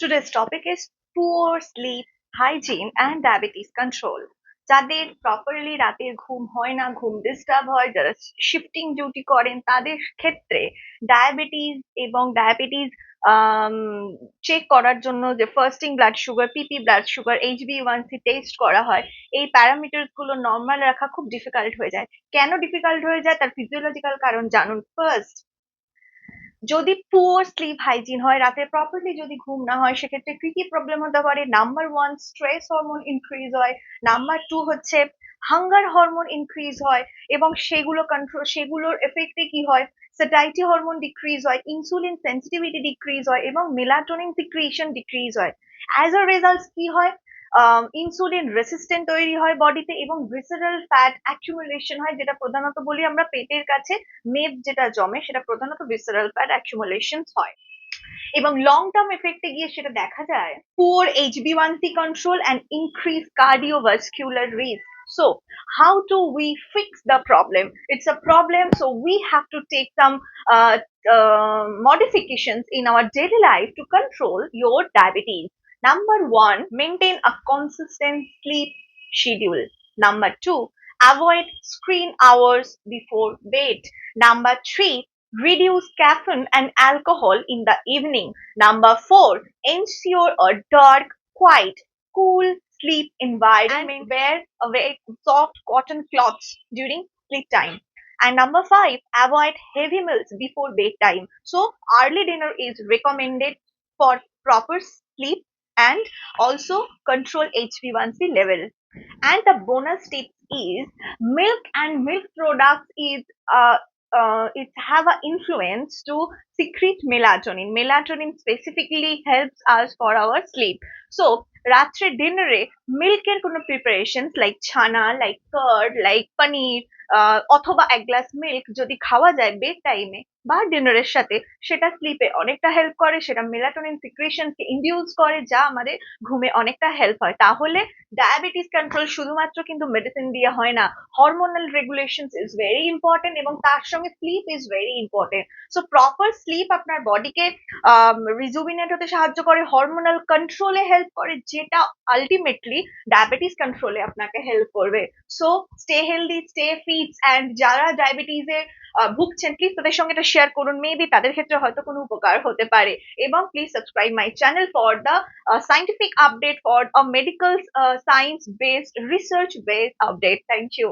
Today's topic is poor sleep, hygiene and diabetes control. যাদের properly রাতের ঘুম হয় না ঘুম ডিস্টার্ব হয় যারা শিফটিং ডিউটি করেন তাদের ক্ষেত্রে ডায়াবেটিস এবং ডায়াবেটিস চেক করার জন্য যে fasting blood sugar PP blood sugar HbA one C test করা হয় এই প্যারামিটার্সগুলো নর্মাল রাখা খুব ডিফিকাল্ট হয়ে যায়। কেন ডিফিকাল্ট হয়ে যায়? তার ফিজিওলজিক্যাল কারণ জানুন। ফার্স্ট যদি পুয়ার স্লিপ হাইজিন হয়, রাতে প্রপারলি যদি ঘুম না হয়, সেক্ষেত্রে কি কি প্রবলেম হতে পারে? Number one stress hormone increase হয়। নাম্বার টু হচ্ছে হাঙ্গার হরমোন ইনক্রিজ হয় এবং সেগুলো কন্ট্রোল সেগুলোর এফেক্টে কি হয়? সেটাইটি হরমোন ডিক্রিজ হয় ইনসুলিন সেন্সিটিভিটি ডিক্রিজ হয় এবং মেলাটোনিন সিক্রিয়েশন ডিক্রিজ হয়। অ্যাজ আ রেজাল্ট কি হয়? ইনসুলিন রেসিস্টেন্ট তৈরি হয় বডিতে এবং ভিসারাল ফ্যাট অ্যাকুমুলেশন হয় যেটা প্রধানত বলি আমরা পেটের কাছে মেদ যেটা জমে সেটা প্রধানত ভিসারাল ফ্যাট অ্যাকুমুলেশন হয় এবং লং টার্ম এফেক্টে গিয়ে সেটা দেখা যায় poor HbA1c control and increased cardiovascular risk so how do we fix the problem it's a problem so we have to take some uh, uh, modifications in our daily life to control your diabetes Number one, maintain a consistent sleep schedule. Number two, avoid screen hours before bed. Number three, reduce caffeine and alcohol in the evening. Number four, ensure a dark, quiet, cool sleep environment. Wear a very soft cotton cloths during sleep time. And number five, avoid heavy meals before bedtime. So early dinner is recommended for proper sleep and also control HbA1c level. And the bonus tip is milk and milk products is uh, uh, it have an influence to secrete melatonin. Melatonin specifically helps us for our sleep. So রাত্রে ডিনারে মিল্কের কোনো preparations like chhana like curd like paneer অথবা এক glass milk যদি খাওয়া যায় bed টাইমে বা ডিনারের সাথে, সেটা স্লিপে অনেকটা হেল্প করে, সেটা মেলাটোনিন সিক্রেশনকে ইন্ডিউস করে, যা আমাদের ঘুমে অনেকটা হেল্প হয়। তাহলে ডায়াবেটিস কন্ট্রোল শুধুমাত্র কিন্তু মেডিসিন দিয়ে হয় না hormonal regulation is very important এবং তার সঙ্গে sleep is very important so proper sleep আপনার বডিকে রিজুবিনেট হতে সাহায্য করে হরমোনাল কন্ট্রোলে হেল্প করে, যেটা আলটিমেটলি ডায়াবেটিস কন্ট্রোলে আপনাকে হেল্প করবে so stay healthy stay fits and যারা ডায়াবেটিসের ভুগছেন প্লিজ তাদের সঙ্গে এটা শেয়ার করুন মেবি তাদের ক্ষেত্রে হয়তো কোনো উপকার হতে পারে এবং please subscribe my channel for the scientific update for a medical science based research based update thank you